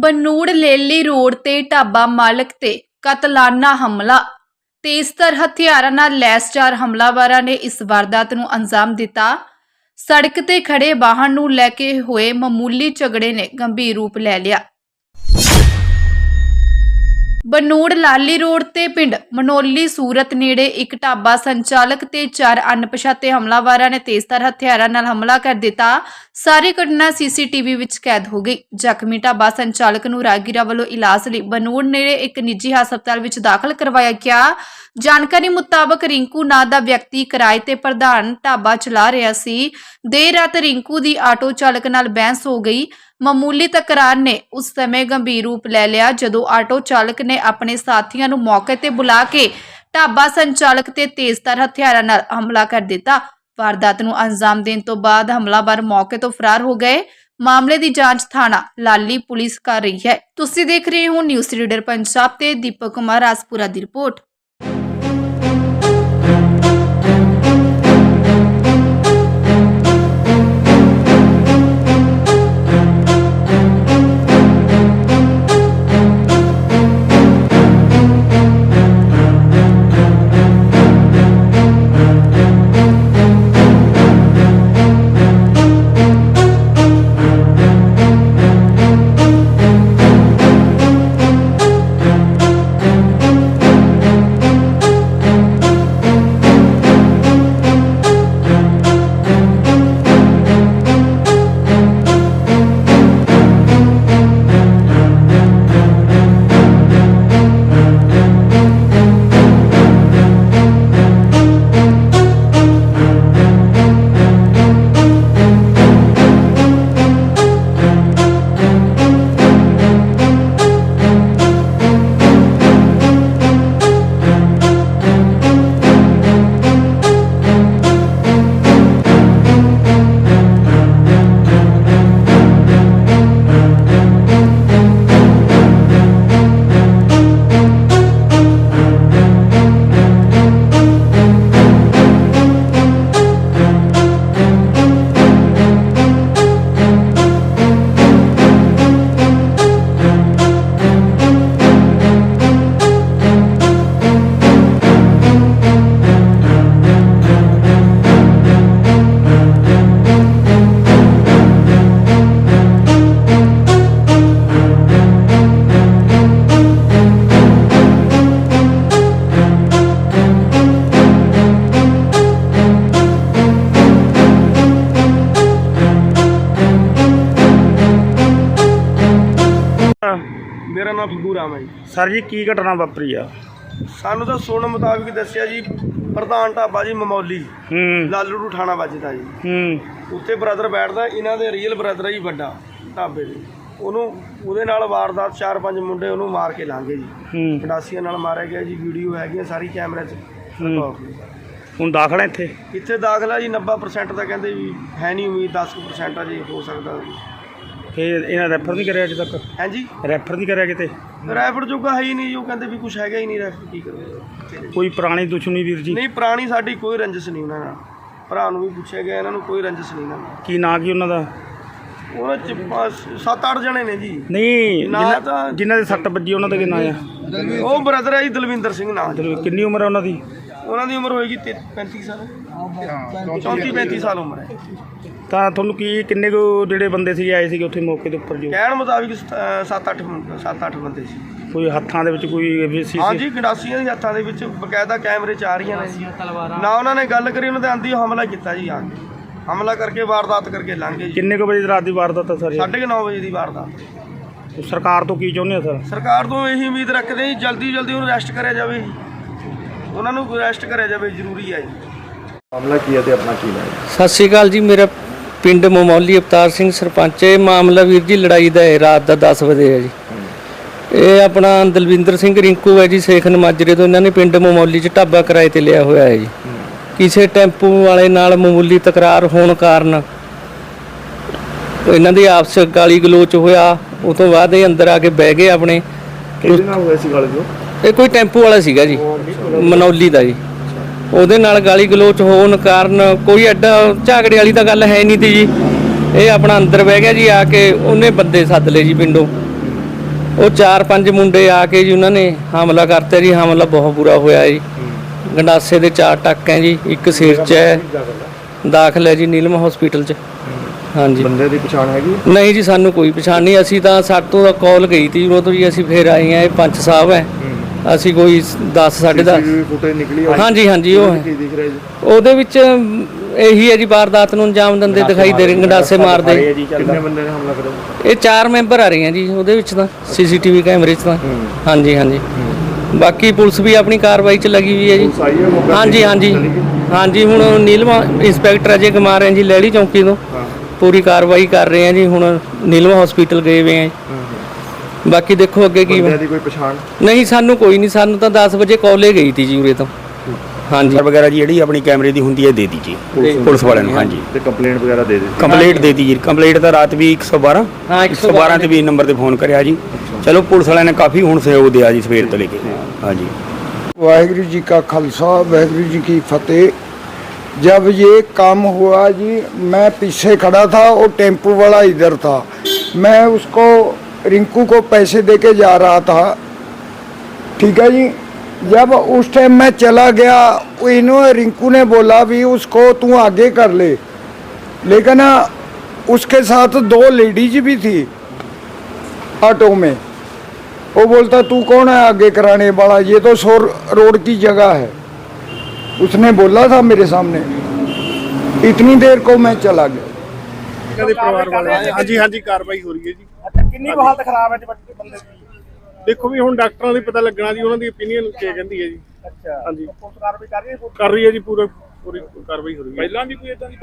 Banur ਲੇਲੀ road ਤੇ ਢਾਬਾ ਮਾਲਕ ਤੇ ਕਤਲਾਨਾ ਹਮਲਾ। ਤੇਜ਼ਤਰ ਹਥਿਆਰਾਂ ਨਾਲ ਲੈਸ ਚਾਰ ਹਮਲਾਵਰਾਂ ਨੇ ਇਸ ਵਾਰਦਾਤ ਨੂੰ ਅੰਜਾਮ ਦਿੱਤਾ। ਸੜਕ ਤੇ ਖੜੇ ਵਾਹਨ ਨੂੰ ਲੈ ਕੇ ਹੋਏ ਮਾਮੂਲੀ ਝਗੜੇ ਨੇ ਗੰਭੀਰ ਰੂਪ ਲੈ ਲਿਆ। ਬਨੂੜ ਲਾਲੀ ਰੋਡ ਤੇ ਪਿੰਡ ਮਨੋਲੀ ਸੂਰਤ ਨੇੜੇ ਇੱਕ ਢਾਬਾ ਸੰਚਾਲਕ ਤੇ ਚਾਰ ਅਣਪਛਾਤੇ ਹਮਲਾਵਰਾਂ ਨੇ ਤੇਜ਼ਧਾਰ ਹਥਿਆਰਾਂ ਨਾਲ ਹਮਲਾ ਕਰ ਦਿੱਤਾ। ਸਾਰੀ ਘਟਨਾ ਸੀਸੀਟੀਵੀ ਵਿੱਚ ਕੈਦ ਹੋ ਗਈ। ਜ਼ਖਮੀ ਢਾਬਾ ਸੰਚਾਲਕ ਨੂੰ ਰਾਗੀਰਾ ਵੱਲੋਂ ਇਲਾਜ ਲਈ ਬਨੂੜ ਨੇੜੇ ਇੱਕ ਨਿੱਜੀ ਹਸਪਤਾਲ ਵਿੱਚ ਦਾਖਲ ਕਰਵਾਇਆ ਗਿਆ। ਜਾਣਕਾਰੀ ਮੁਤਾਬਕ ਰਿੰਕੂ ਨਾਂ ਦਾ ਵਿਅਕਤੀ ਕਿਰਾਏ ਤੇ ਪ੍ਰਧਾਨ ਢਾਬਾ ਚਲਾ ਰਿਹਾ ਸੀ। ਦੇਰ ਰਾਤ ਰਿੰਕੂ ਦੀ ਆਟੋ ਚਾਲਕ ਨਾਲ ਬਹਿਸ ਹੋ ਗਈ। ਮਾਮੂਲੀ ਤਕਰਾਰ ਨੇ ਉਸ ਸਮੇਂ ਗੰਭੀਰ ਰੂਪ ਲੈ ਲਿਆ ਜਦੋਂ ਆਟੋ ਚਾਲਕ ਨੇ ਆਪਣੇ ਸਾਥੀਆਂ ਨੂੰ ਮੌਕੇ ਤੇ ਬੁਲਾ ਕੇ ਢਾਬਾ ਸੰਚਾਲਕ ਤੇ ਤੇਜ਼ਧਾਰ ਹਥਿਆਰਾਂ ਨਾਲ ਹਮਲਾ ਕਰ ਦਿੱਤਾ। ਵਾਰਦਾਤ ਨੂੰ ਅੰਜਾਮ ਦੇਣ ਤੋਂ ਬਾਅਦ ਹਮਲਾਵਰ ਮੌਕੇ ਤੋਂ ਫਰਾਰ ਹੋ ਗਏ। ਮਾਮਲੇ ਦੀ ਜਾਂਚ ਥਾਣਾ ਲਾਲੀ ਪੁਲਿਸ ਕਰ ਰਹੀ ਹੈ। ਤੁਸੀਂ ਦੇਖ ਰਹੇ ਹੋ ਨਿਊਜ਼ ਰੀਡਰ ਪੰਜਾਬ ਤੇ ਦੀਪਕ ਕੁਮਾਰ ਰਾਜਪੁਰਾ ਦੀ ਰਿਪੋਰਟ। ਨਾਮ ਫੱਗੂ ਰਾਮ ਹੈ ਜੀ। ਸਰ ਜੀ ਕੀ ਘਟਨਾ ਵਾਪਰੀ ਆ? ਸਾਨੂੰ ਤਾਂ ਸੁਣਨ ਮੁਤਾਬਿਕ ਦੱਸਿਆ ਜੀ ਪ੍ਰਧਾਨ ਢਾਬਾ ਜੀ ਮਮੌਲੀ। ਹੂੰ। ਲਾਲੜੂ ਠਾਣਾ ਵੱਜਦਾ ਜੀ। ਹੂੰ। ਉੱਥੇ ਬ੍ਰਦਰ ਬੈਠਦਾ ਇਹਨਾਂ ਦੇ ਰੀਅਲ ਬ੍ਰਦਰ ਹੈ ਵੱਡਾ ਢਾਬੇ ਦੇ। ਉਹਨੂੰ ਉਹਦੇ ਨਾਲ ਵਾਰਦਾਤ ਚਾਰ ਪੰਜ ਮੁੰਡੇ ਉਹਨੂੰ ਮਾਰ ਕੇ ਲਾਂਗੇ ਜੀ। ਹੂੰ। ਗੰਡਾਸੀਆਂ ਨਾਲ ਮਾਰਿਆ ਗਿਆ ਜੀ ਵੀਡੀਓ ਹੈਗੀਆਂ ਸਾਰੀ ਕੈਮਰੇ 'ਚ। ਹੁਣ ਦਾਖਲ ਇੱਥੇ? ਇੱਥੇ ਦਾਖਲਾ ਜੀ 90% ਦਾ ਕਹਿੰਦੇ ਵੀ ਹੈ ਨਹੀਂ ਉਮੀਦ 10% ਆ ਜੀ ਹੋ ਸਕਦਾ ਫੇਰ ਇਹਨਾਂ ਰੈਫਰ ਨਹੀਂ ਕਰਿਆ ਅਜੇ ਤੱਕ? ਹਾਂਜੀ। ਰੈਫਰ ਨਹੀਂ ਕਰਿਆ ਕਿਤੇ? ਰੈਫਰ ਜੋਗਾ ਹੈ ਹੀ ਨਹੀਂ ਜੀ ਕਹਿੰਦੇ ਵੀ ਕੁਝ ਹੈਗਾ ਹੀ ਨਹੀਂ ਰੈਫਰ ਕੀ ਕਰੋ ਕੋਈ ਪੁਰਾਣੀ ਦੁਸ਼ਮਣੀ ਵੀਰ ਜੀ? ਨਹੀਂ ਪੁਰਾਣੀ ਸਾਡੀ ਕੋਈ ਰੰਜਿਸ਼ ਨਹੀਂ ਉਹਨਾਂ ਨਾਲ। ਭਰਾ ਨੂੰ ਵੀ ਪੁੱਛਿਆ ਗਿਆ ਇਹਨਾਂ ਨੂੰ ਕੋਈ ਰੰਜਿਸ਼ ਨਹੀਂ ਇਹਨਾਂ ਨਾਲ। ਕੀ ਨਾਂ ਕੀ ਉਹਨਾਂ ਦਾ? ਉਹਨਾਂ ਚ ਪੰਜ- ਸੱਤ ਅੱਠ ਜਣੇ ਨੇ ਜੀ। ਨਹੀਂ ਨਾਂ ਜਿਨ੍ਹਾਂ- ਦੇ ਸੱਟ ਵੱਜੀ ਉਹਨਾਂ ਦਾ ਕੀ ਨਾਂ ਆ? ਉਹ ਬ੍ਰਦਰ ਹੈ ਜੀ ਦਲਵਿੰਦਰ ਸਿੰਘ ਚਲੋ, ਕਿੰਨੀ ਉਮਰ ਹੈ ਉਹਨਾਂ ਦੀ? ਉਹਨਾਂ ਦੀ ਉਮਰ ਹੋਏਗੀ 35 ਸਾਲ। 34 35 ਸਾਲ ਉਮਰ ਹੈ। ਤਾਂ ਤੁਹਾਨੂੰ ਕੀ ਕਿੰਨੇ ਕੁ ਜਿਹੜੇ ਬੰਦੇ ਸੀ ਆਏ ਸੀਗੇ ਉੱਥੇ ਮੌਕੇ ਦੇ ਉੱਪਰ ਜੋ? ਕਹਿਣ ਮੁਤਾਬਿਕ 7-8 7-8 ਬੰਦੇ ਸੀ। ਕੋਈ ਹੱਥਾਂ ਦੇ ਵਿੱਚ ਕੋਈ ਵੀ ਸੀ ਹਾਂਜੀ ਗੰਡਾਸੀਆਂ ਦੇ ਹੱਥਾਂ ਦੇ ਵਿੱਚ ਬਕਾਇਦਾ ਕੈਮਰੇ ਚ ਆ ਰਹੀਆਂ ਨੇ ਨਾ ਉਹਨਾਂ ਨੇ ਗੱਲ ਕਰੀ ਉਹਨਾਂ ਦੇ ਆਂਦੀ ਹਮਲਾ ਕੀਤਾ ਜੀ ਆ ਕੇ। ਹਮਲਾ ਕਰਕੇ ਵਾਰਦਾਤ ਕਰਕੇ ਲੰਘ ਗਏ ਜੀ। ਕਿੰਨੇ ਕੁ ਵਜੇ ਰਾਤ ਦੀ ਵਾਰਦਾਤ ਆ ਸਰ? 9:30 ਵਜੇ ਦੀ ਵਾਰਦਾਤ। ਸਰਕਾਰ ਤੋਂ ਕੀ ਚਾਹੁੰਦੇ ਆ ਸਰ? ਸਰਕਾਰ ਤੋਂ ਇਹੀ ਉਮੀਦ ਰੱਖਦੇ ਜੀ ਜਲਦੀ ਜਲਦੀ ਉਹਨੂੰ ਅਰੈਸਟ ਕਰਿਆ ਜਾਵੇ। ਉਹਨਾਂ ਨੂੰ ਅਰੈਸਟ ਕਰਿਆ ਜਾਵੇ ਜ਼ਰੂਰੀ ਹੈ ਜੀ। ਸਤਿ ਸ਼੍ਰੀ ਅਕਾਲ ਜੀ ਮੇਰਾ ਪਿੰਡ ਮਮੌਲੀ ਅਵਤਾਰ ਸਿੰਘ ਸਰਪੰਚ ਇਹ ਮਾਮਲਾ ਵੀਰ ਜੀ ਲੜਾਈ ਦਾ ਹੈ ਰਾਤ ਦਾ 10 ਵਜੇ ਹੈ ਜੀ। ਇਹ ਆਪਣਾ ਦਲਵਿੰਦਰ ਸਿੰਘ ਰਿੰਕੂ ਹੈ ਜੀ ਸੇਖਨ ਮਾਜਰੇ ਤੋਂ। ਇਹਨਾਂ ਨੇ ਪਿੰਡ ਮਮੌਲੀ 'ਚ ਢਾਬਾ ਕਿਰਾਏ ਤੇ ਲਿਆ ਹੋਇਆ ਹੈ ਜੀ। ਕਿਸੇ ਟੈਂਪੂ ਵਾਲੇ ਨਾਲ ਮਾਮੂਲੀ ਤਕਰਾਰ ਹੋਣ ਕਾਰਨ ਇਹਨਾਂ ਦੀ ਆਪਸ ਗਾਲੀ ਗਲੋਚ ਹੋਇਆ। ਉਸ ਤੋਂ ਬਾਅਦ ਇਹ ਅੰਦਰ ਆ ਕੇ ਬਹਿ ਗਏ ਆਪਣੇ। ਕਿਹਦੇ ਨਾਲ ਹੋਇਆ ਸੀ ਗੱਲ ਜੋ ਇਹ ਕੋਈ ਟੈਂਪੂ ਵਾਲਾ ਸੀਗਾ ਜੀ ਮਨੌਲੀ ਦਾ ਜੀ। ਉਹਦੇ ਨਾਲ ਗਾਲੀ ਗਲੋਚ ਹੋਣ ਕਾਰਨ ਕੋਈ ਐਡਾ ਝਾਗੜੇ ਵਾਲੀ ਤਾਂ ਗੱਲ ਹੈ ਨਹੀਂ ਤੀ ਜੀ। ਇਹ ਆਪਣਾ ਅੰਦਰ ਬਹਿ ਗਿਆ ਜੀ ਆ ਕੇ ਉਹਨੇ ਬੰਦੇ ਸੱਦ ਲਏ ਜੀ ਪਿੰਡੋਂ। ਉਹ ਚਾਰ ਪੰਜ ਮੁੰਡੇ ਆ ਕੇ ਜੀ ਉਹਨਾਂ ਨੇ ਹਮਲਾ ਕਰਤਾ ਜੀ ਹਮਲਾ ਬਹੁਤ ਬੁਰਾ ਹੋਇਆ ਜੀ। ਗੰਡਾਸੇ ਦੇ ਚਾਰ ਟੱਕ ਹੈ ਜੀ ਇੱਕ ਸਿਰ 'ਚ ਹੈ। ਦਾਖਲ ਹੈ ਜੀ ਨੀਲਮ ਹਸਪੀਟਲ 'ਚ। ਹਾਂਜੀ। ਬੰਦੇ ਦੀ ਪਛਾਣ ਹੈਗੀ ਨਹੀਂ ਜੀ ਸਾਨੂੰ ਕੋਈ ਪਛਾਣ ਨਹੀਂ। ਅਸੀਂ ਤਾਂ ਸਾਡੇ ਤੋਂ ਕਾਲ ਗਈ ਤੀ ਉਦੋਂ ਜੀ ਅਸੀਂ ਫੇਰ ਆਏ ਆ ਇਹ ਪੰਚ ਸਾਹਿਬ ਹੈ। ਅਸੀਂ ਕੋਈ 10 10:30 ਫੁਟੇਜ ਨਿਕਲੀ ਹੋਈ। ਹਾਂਜੀ ਹਾਂਜੀ ਉਹ ਹੈ। ਕੀ ਦਿਖ ਰਿਹਾ ਜੀ? ਉਹਦੇ ਵਿੱਚ ਇਹੀ ਹੈ ਜੀ ਵਾਰਦਾਤ ਨੂੰ ਅੰਜਾਮ ਦਿੰਦੇ ਦਿਖਾਈ ਦੇ ਰਹੇ ਗੰਡਾਸੇ ਮਾਰਦੇ। ਕਿੰਨੇ ਬੰਦੇ ਨੇ ਹਮਲਾ ਕਰਿਆ ਇਹ ਚਾਰ ਮੈਂਬਰ ਆ ਰਹੇ ਆ ਜੀ ਉਹਦੇ ਵਿੱਚ ਤਾਂ ਸੀਸੀਟੀਵੀ ਕੈਮਰੇ 'ਚ ਤਾਂ। ਹਾਂਜੀ ਹਾਂਜੀ। ਬਾਕੀ ਪੁਲਿਸ ਵੀ ਆਪਣੀ ਕਾਰਵਾਈ 'ਚ ਲੱਗੀ ਹੋਈ ਹੈ ਜੀ। ਸਾਈ ਹੈ ਮੌਕਾ ਹਾਂਜੀ ਹਾਂਜੀ? ਹਾਂਜੀ ਹੁਣ ਨੀਲਮਾ ਇੰਸਪੈਕਟਰ ਅਜੇ ਕੁਮਾਰ ਹੈ ਜੀ ਲੈਲੀ ਚੌਂਕੀ ਤੋਂ। ਹਾਂ। ਪੂਰੀ ਕਾਰਵਾਈ ਕਰ ਰਹੇ ਆ ਜੀ ਹੁਣ ਨੀਲਮਾ ਹਸਪੀਟਲ ਗਏ ਹੋਏ ਆ ਬਾਕੀ ਦੇਖੋ ਅੱਗੇ ਕੀ ਬੰਦਿਆਂ ਦੀ ਕੋਈ ਪਛਾਣ ਨਹੀਂ ਸਾਨੂੰ ਕੋਈ ਨਹੀਂ ਸਾਨੂੰ ਤਾਂ 10 ਵਜੇ ਕਾਲੇ ਗਈ ਤੀ ਜੀ ਉਰੇ ਤੋਂ ਹਾਂਜੀ ਵਗੈਰਾ ਜੀ ਜਿਹੜੀ ਆਪਣੀ ਕੈਮਰੇ ਦੀ ਹੁੰਦੀ ਹੈ ਦੇ ਦੀਜੀ ਪੁਲਿਸ ਵਾਲਿਆਂ ਨੂੰ ਹਾਂਜੀ ਤੇ ਕੰਪਲੇਂਟ ਵਗੈਰਾ ਦੇ ਦਿੱਤੀ ਕੰਪਲੀਟ ਦੇ ਦਿੱਤੀ ਜੀ ਕੰਪਲੀਟ ਤਾਂ ਰਾਤ ਵੀ 112 ਹਾਂ 112 ਤੇ ਵੀ ਨੰਬਰ ਤੇ ਫੋਨ ਕਰਿਆ ਜੀ ਚਲੋ ਪੁਲਿਸ ਵਾਲਿਆਂ ਨੇ ਕਾਫੀ ਹੁਣ ਸਹਿਯੋਗ ਦਿਆ ਜੀ ਸਵੇਰ ਤੋਂ ਲੈ ਕੇ ਹਾਂਜੀ वाहिगुरु जी का खालसा वाहिगुरु जी की फतेह जब ये काम हुआ जी मैं पीछे खड़ा था और टेम्पो वाला इधर था मैं उसको रिंकू को पैसे दे के जा रहा था। ठीक है जी? जब उस टाइम मैं चला गया इन्होंने रिंकू ने बोला भी उसको तू आगे कर ले। लेकिन उसके साथ दो लेडीज़ भी थी ऑटो में। वो बोलता, तू कौन है आगे कराने वाला? ये तो शोर, रोड की जगह है। उसने बोला था मेरे सामने, इतनी देर को मैं चला गया। ਦੇ ਪਰਿਵਾਰ ਵਾਲੇ। ਹਾਂਜੀ ਹਾਂਜੀ ਕਾਰਵਾਈ ਹੋ ਰਹੀ ਹੈ ਜੀ। ਕਿੰਨੀ ਕੁ ਹਾਲਤ ਖਰਾਬ ਹੈ ਜੀ ਬੱਚੇ ਬੰਦੇ ਦੀ? ਦੇਖੋ ਵੀ ਹੁਣ ਡਾਕਟਰਾਂ ਦੀ ਪਤਾ ਲੱਗਣਾ ਜੀ ਉਹਨਾਂ ਦੀ opinion ਕੀ ਕਹਿੰਦੀ ਹੈ ਜੀ। ਅੱਛਾ ਹਾਂਜੀ। ਪੁਲਿਸ ਕਾਰਵਾਈ ਕਰ ਰਹੀ ਹੈ ਕਰ ਰਹੀ ਹੈ ਜੀ ਪੂਰਾ ਪੂਰੀ ਕਾਰਵਾਈ ਹੋ ਰਹੀ ਹੈ। ਪਹਿਲਾਂ ਵੀ ਕੋਈ ਇਦਾਂ ਦੀ